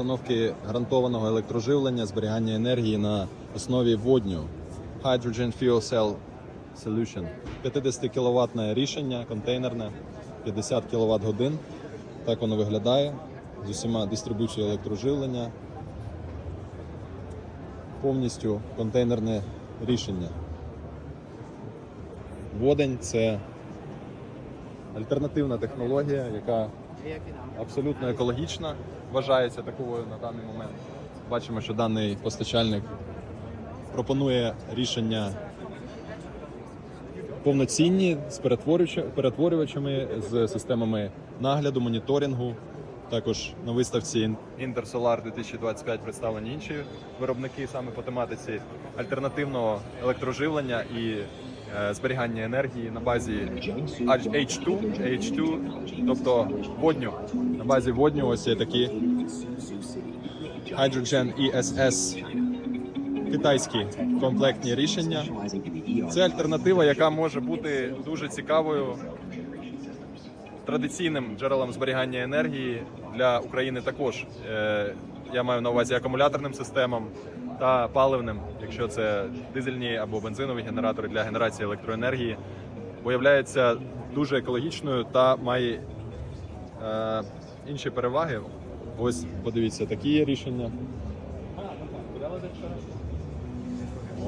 установки гарантованого електроживлення, зберігання енергії на основі водню. Hydrogen Fuel Cell Solution. 50 кВт рішення, контейнерне, 50 кВт годин. Так воно виглядає з усіма дистрибуцією електроживлення. Повністю контейнерне рішення. Водень це альтернативна технологія, яка абсолютно екологічна, вважається такою на даний момент. Бачимо, що даний постачальник пропонує рішення повноцінні з перетворювача- перетворювачами, з системами нагляду, моніторингу. Також на виставці Intersolar 2025 представлені інші виробники саме по тематиці альтернативного електроживлення і зберігання енергії на базі H2, H2, тобто водню. На базі водню ось є такі Hydrogen ESS китайські комплектні рішення. Це альтернатива, яка може бути дуже цікавою традиційним джерелом зберігання енергії для України також. Е, Я маю на увазі акумуляторним системам та паливним, якщо це дизельні або бензинові генератори для генерації електроенергії, виявляється дуже екологічною та має е, інші переваги. Ось подивіться, такі є рішення.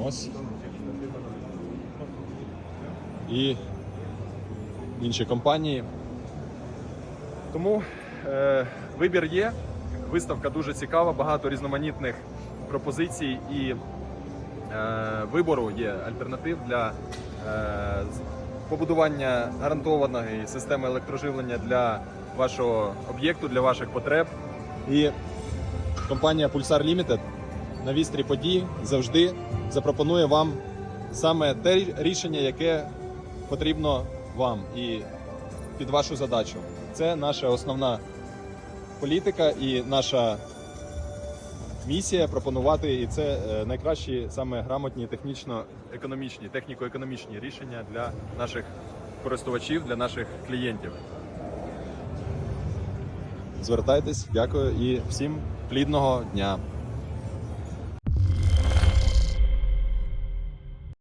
Ось. І інші компанії. Тому е, вибір є. Виставка дуже цікава, багато різноманітних пропозицій і е, вибору є альтернатив для е, побудування гарантованої системи електроживлення для вашого об'єкту, для ваших потреб. І компанія Pulsar Limited на вістрі подій завжди запропонує вам саме те рішення, яке потрібно вам і під вашу задачу. Це наша основна політика і наша місія пропонувати, і це е, найкращі саме грамотні технічно-економічні, техніко-економічні рішення для наших користувачів, для наших клієнтів. Звертайтесь, дякую і всім плідного дня.